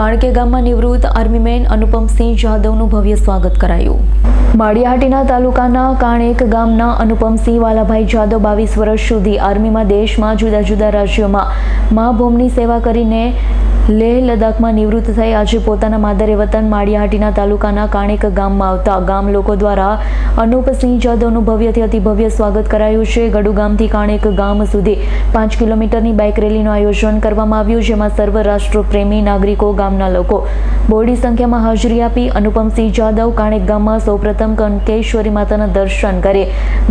કાણકે ગામમાં નિવૃત્ત આર્મીમેન અનુપમસિંહ જાદવનું ભવ્ય સ્વાગત કરાયું. માળિયાહાટીના તાલુકાના કાણેક ગામના અનુપમસિંહ વાલાભાઈ જાદવ બાવીસ વર્ષ સુધી આર્મીમાં દેશમાં જુદા જુદા રાજ્યોમાં મા સેવા કરીને લેહ લદ્દાખમાં નિવૃત્ત થઈ આજે પોતાના માદરે વતન માળિયાહાટીના તાલુકાના કાણેક ગામમાં આવતા ગામ લોકો દ્વારા અનુપસિંહ જાદવનું ભવ્યથી અતિ ભવ્ય સ્વાગત કરાયું છે. ગડુ ગામથી કાણેક ગામ સુધી પાંચ કિલોમીટરની બાઇક રેલીનું આયોજન કરવામાં આવ્યું, જેમાં સર્વ રાષ્ટ્રપ્રેમી નાગરિકો, ગામના લોકો બોડી સંખ્યામાં હાજરી આપી અનુપમસિંહ જાદવ કાણેક ગામમાં સૌપ્રથમ કંકેશ્વરી માતાના દર્શન કરી.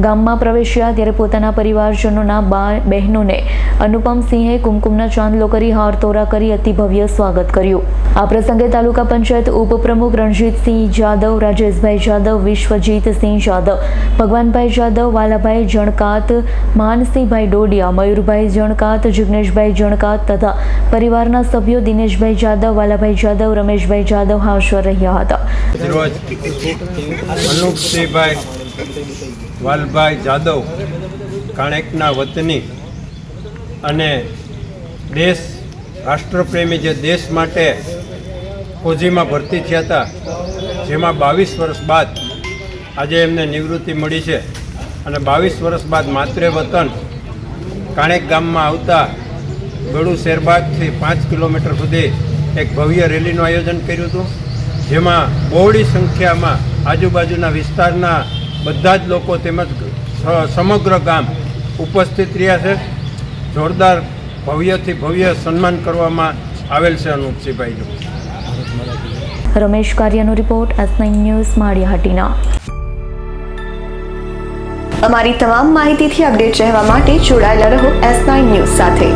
ગામમાં પ્રવેશ્યા ત્યારે પોતાના પરિવારજનોના બા, બહેનોને અનુપમસિંહે કુમકુમના ચાંદલો કરી હાર તોરા કરી અતિ ભવ્ય સ્વાગત કર્યું. આ પ્રસંગે તાલુકા પંચાયત ઉપપ્રમુખ રણજીતસિંહ જાદવ, રાજેશભાઈ જાદવ, વિશ્વજીતસિંહ જાદવ, ભગવાનભાઈ જાદવ, વાલાભાઈ જણકાત, માનસિંહભાઈ ડોડિયા, મયુરભાઈ જણકાત, જિગ્નેશભાઈ જણકાત તથા પરિવારના સભ્યો દિનેશભાઈ જાદવ, વાલાભાઈ જાદવ રમેશભાઈ જાદવ હાજર રહ્યા હતા. રોજ અનુપસિંહભાઈ, વાલભાઈ જાદવ, કાણેકના વતની અને દેશ, રાષ્ટ્રપ્રેમી જે દેશ માટે ફોજીમાં ભરતી થયા હતા, જેમાં બાવીસ વર્ષ બાદ આજે એમને નિવૃત્તિ મળી છે અને બાવીસ વર્ષ બાદ માત્ર વતન કાણેક ગામમાં આવતા ગળુ શેરબાગથી પાંચ કિલોમીટર સુધી એક ભવ્ય રેલીનું આયોજન કર્યું હતું, જેમાં બહોળી સંખ્યામાં આજુબાજુના વિસ્તારના બધા જ લોકો તેમજ સમગ્ર ગામ ઉપસ્થિત રહ્યા છે. જોરદાર ભવ્યથી ભવ્ય સન્માન કરવામાં આવેલ છે અનુપસિંહભાઈનું. રમેશ કાર્યનો રિપોર્ટ એસ નાઇન ન્યૂઝ માળિયાહાટીના. અમારી તમામ માહિતીથી અપડેટ રહેવા માટે જોડાયેલા રહો એસ નાઇન ન્યૂઝ સાથે.